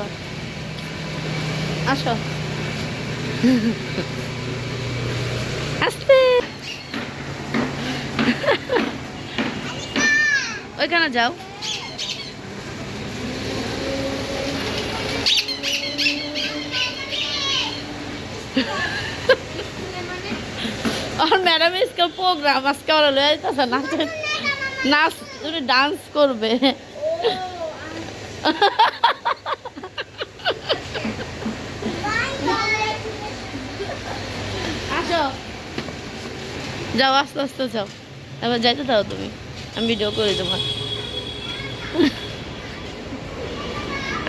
আবার। আসো। ওইখানে যাও। ম্যাডাম প্রোগ্রাম আজকে নাচ নাচ তুমি ডান্স করবে। যাও। আস্তে আস্তে যাও। এবার যাইতে দাও তুমি। আমি ভিডিও করে তোমার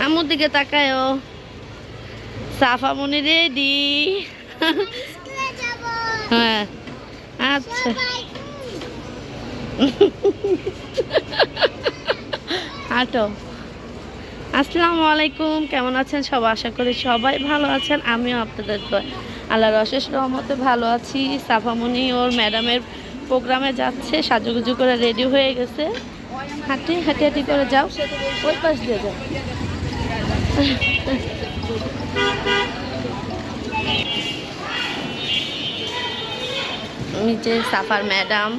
আমার দিকে তাকায়ও। সাফা মনে রেডি হ্যাঁ। আচ্ছা। হাঁটো। আসসালামু আলাইকুম। কেমন আছেন সব? আশা করি সবাই ভালো আছেন। আমিও আপনাদের দোয়ায় আল্লাহর অশেষ রহমতে ভালো আছি। সাফামণি ওর ম্যাডামের প্রোগ্রামে যাচ্ছে, সাজুগুজু করে রেডি হয়ে গেছে। হাঁটি হাঁটি হাঁটি করে যাও। ওই পাশ দিয়ে যাও। নিচে সাফার ম্যাডাম,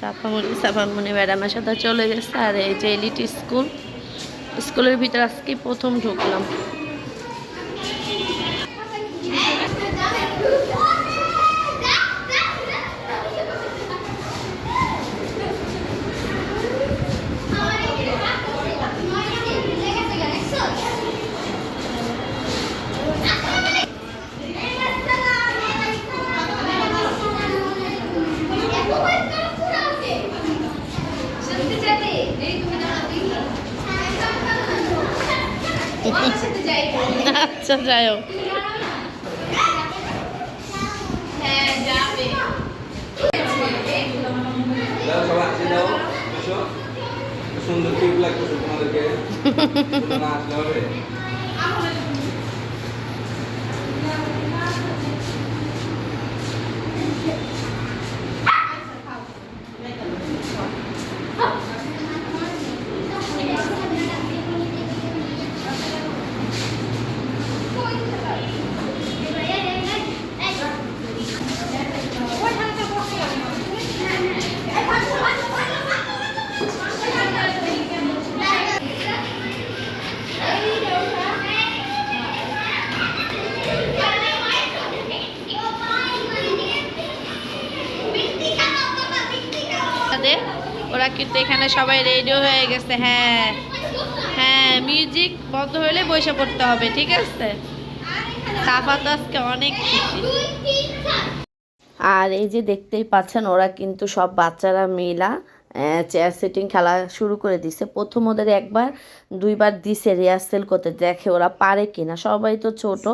সাফামণি সাফামণি ম্যাডামের সাথে চলে গেছে। আর এই যে এলিট স্কুল, স্কুলের ভিতরে আজকে প্রথম ঢুকলাম। দাও সুন্দর লাগতেছে তোমাদেরকে দুটো না আসলে হবে তাদের ওরা কিন্তু এখানে সবাই রেডিও হয়ে গেছে হ্যাঁ। হ্যাঁ মিউজিক বন্ধ হলে বসে পড়তে হবে, ঠিক আছে? সাফা আজকে অনেক খুশি। আর এই যে দেখতেই পাচ্ছেন, ওরা কিন্তু সব বাচ্চারা মিলা। চেয়ার সিটিং খেলা শুরু করে দিছে। প্রথম ওদের একবার, দুইবার দিছে রিহার্সেল করতে। দেখে ওরা পারে কিনা। সবাই তো ছোট।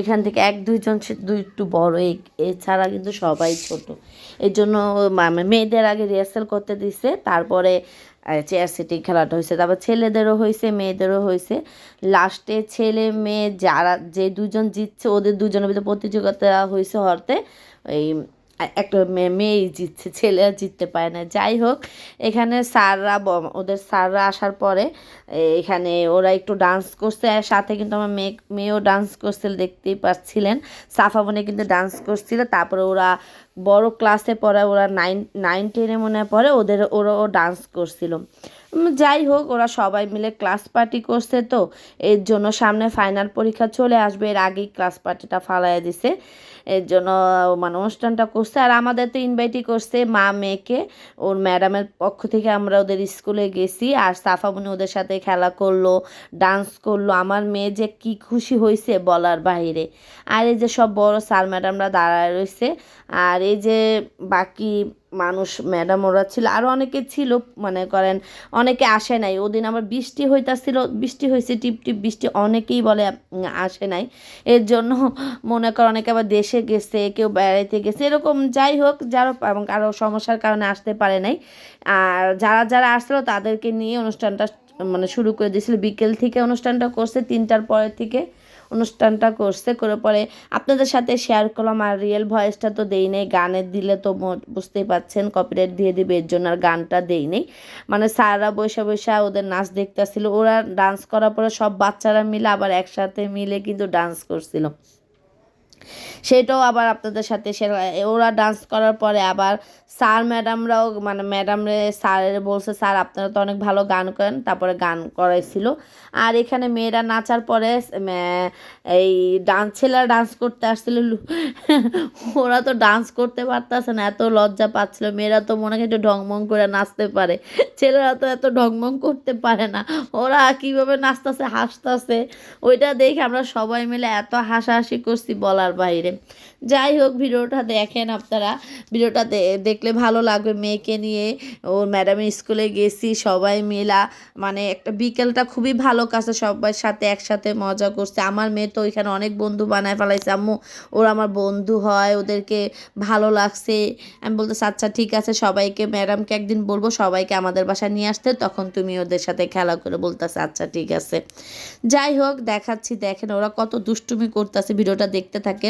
এখান থেকে এক, দুইজন দুই একটু বড়। এছাড়া কিন্তু সবাই ছোট। এই জন্য মেয়েদের আগে রিহার্সেল করতে দিছে। তারপরে চেয়ার সিটিং খেলাটা হয়েছে তারপর ছেলেদেরও হয়েছে মেয়েদেরও হয়েছে লাস্টে ছেলে, মেয়ে যারা, যে দুজন জিতছে, ওদের দুজনের ভিতরে প্রতিযোগিতা হয়েছে হরতে এই একটা মেয়ে মেয়েই জিতছে, ছেলে জিততে পারে না। যাই হোক, এখানে স্যাররা ওদের স্যাররা আসার পরে এখানে ওরা একটু ডান্স করছে। আর সাথে কিন্তু আমার মেয়ে মেয়েও ডান্স করছিল, দেখতেই পাচ্ছিলেন। সাফা বোনে কিন্তু ডান্স করছিল। তারপরে ওরা বড় ক্লাসে পড়ে ওরা নাইন নাইন টেনে মনে পড়ে, ওদের ওরাও ডান্স করছিল। যাই হোক, ওরা সবাই মিলে ক্লাস পার্টি করছে তো। এর জন্য সামনে ফাইনাল পরীক্ষা চলে আসবে। এর আগেই ক্লাস পার্টিটা ফালাইয়া দিছে। এর জন্য মানে অনুষ্ঠানটা করছে। আর আমাদের তো ইনভাইটই করছে মা, মেয়েকে। ওর ম্যাডামের পক্ষ থেকে আমরা ওদের স্কুলে গেছি। আর সাফামনি ওদের সাথে খেলা করল ডান্স করল। আমার মেয়ে যে কি খুশি হয়েছে বলার বাইরে আর এই যে সব বড় স্যার ম্যাডামরা দাঁড়ায় রয়েছে আর এই যে বাকি মানুষ ম্যাডাম ওরা ছিল। আরও অনেকে ছিল, মনে করেন, অনেকে আসে নাই। ওদিন আবার বৃষ্টি হইতাছিল, বৃষ্টি হয়েছে টিপ টিপ বৃষ্টি, অনেকেই বলে আসে নাই। এর জন্য মনে কর অনেকে আবার দেশে গেছে, কেউ বেড়াইতে গেছে, এরকম যাই হোক, যারা এবং কারও সমস্যার কারণে আসতে পারে নাই। আর যারা যারা আসলো তাদেরকে নিয়ে অনুষ্ঠানটা মানে শুরু করে দিয়েছিল। বিকেল থেকে অনুষ্ঠানটা করছে, তিনটার পরের থেকে। অনুষ্ঠানটা করছে, করে পরে আপনাদের সাথে শেয়ার করলাম। আর রিয়েল ভয়েসটা তো দেই নেই গানের দিলে তো বুঝতেই পাচ্ছেন কপিরাইট দিয়ে দিবে, এর জন্য আর গানটা দেই নেই। মানে স্যাররা বসে বসে ওদের নাচ দেখতেছিল, ওরা ডান্স করার পরে সব বাচ্চারা মিলে আবার একসাথে মিলে কিন্তু ডান্স করছিল। সেটাও আবার আপনাদের সাথে শেয়ার ওরা ডান্স করার পরে আবার স্যার ম্যাডামরাও মানে ম্যাডামরে স্যার বলছে স্যার আপনারা তো অনেক ভালো গান করেন। তারপরে গান করাইছিল। আর এখানে মেয়েরা নাচার পরে এই ডান্স ছেলেরা ডান্স করতে আসছিল। ওরা তো ডান্স করতে পারতেছে না, এত লজ্জা পাচ্ছিল। মেয়েরা তো মনে হয় একটু ঢংমং করে নাচতে পারে। ছেলেরা তো এত ঢংমং করতে পারে না। ওরা কীভাবে নাচতেছে, হাসতেছে, ওইটা দেখে আমরা সবাই মিলে এত হাসাহাসি করছি বলার বাইরে। যাই হোক, ভিডিওটা দেখেন আপনারা। ভিডিওটা দেখলে ভালো লাগবে। মেয়েকে নিয়ে ওর ম্যাডামের স্কুলে গেছি, সবাই মিলা মানে একটা বিকেলটা খুবই ভালো কাছে সবার সাথে একসাথে মজা করছে। আমার মেয়ে তো ওইখানে অনেক বন্ধু বানায় ফেলাইছে। আম্মু, ওরা আমার বন্ধু হয়, ওদেরকে ভালো লাগছে। আমি বলতেছি আচ্ছা ঠিক আছে, সবাইকে, ম্যাডামকে একদিন বলব, সবাইকে আমাদের বাসায় নিয়ে আসতে, তখন তুমি ওদের সাথে খেলা করে বলতেছে আচ্ছা ঠিক আছে। যাই হোক, দেখাচ্ছি, দেখেন ওরা কত দুষ্টুমি করতেছে, ভিডিওটা দেখতে থাকেন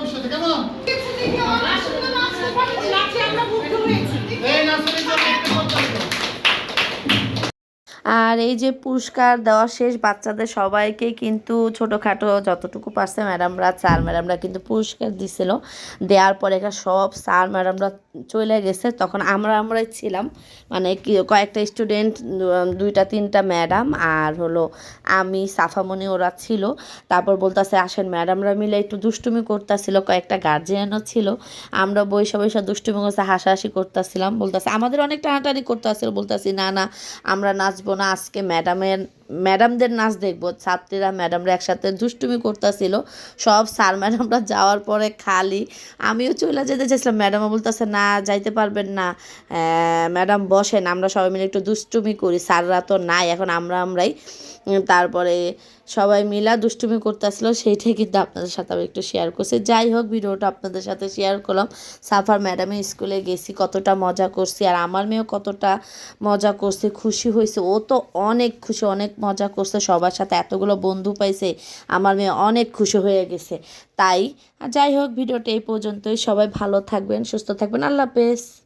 না বিষয়টা কেমন এই নাচের জন্য একটু করতে আর এই যে পুরস্কার দেওয়া শেষ, বাচ্চাদের সবাইকে কিন্তু ছোটোখাটো যতটুকু পারছে ম্যাডামরা, স্যার ম্যাডামরা কিন্তু পুরস্কার দিছিল। দেওয়ার পরে সব স্যার ম্যাডামরা চলে গেছে। তখন আমরা, আমরাই ছিলাম। মানে কয়েকটা স্টুডেন্ট, দুইটা, তিনটা ম্যাডাম আর হলো আমি সাফামণি ওরা ছিল। তারপর বলতেছে, আসেন ম্যাডামরা মিলে একটু দুষ্টুমি করতেছিল। কয়েকটা গার্জিয়ানও ছিল। আমরা বৈশা বৈশা দুষ্টুমি করতে হাসাহাসি করতেছিলাম। বলতেছে, আমাদের অনেক টানাটানি করতেছিল বলতেছি, না না, আমরা নাচবো না, আজকে ম্যাডামের, ম্যাডামদের নাচ দেখব। ছাত্রীরা, ম্যাডামরা একসাথে দুষ্টুমি করতেছিল। সব স্যার, ম্যাডামরা যাওয়ার পরে খালি আমিও চলে যেতে চাইছিলাম। ম্যাডামও বলতেছে, না, যাইতে পারবেন না। ম্যাডাম বসেন, আমরা সবাই মিলে একটু দুষ্টুমি করি। স্যাররা তো নাই, এখন আমরা আমরাই। তারপরে সবাই মিলা দুষ্টুমি করতেছিল, সেইটাই কিন্তু আপনাদের সাথে আমি একটু শেয়ার করছি। যাই হোক, ভিডিওটা আপনাদের সাথে শেয়ার করলাম। সাফার ম্যাডামের স্কুলে গেছি, কতটা মজা করছি। আর আমার মেয়েও কতটা মজা করছে, খুশি হয়েছে। ও তো অনেক খুশি, অনেক মজা করছে। সবার সাথে এতগুলো বন্ধু পাইছে, আমার মেয়ে অনেক খুশি হয়ে গেছে। তাই, আর যাই হোক, ভিডিওটা এই পর্যন্তই। সবাই ভালো থাকবেন, সুস্থ থাকবেন। আল্লাহ হাফেজ।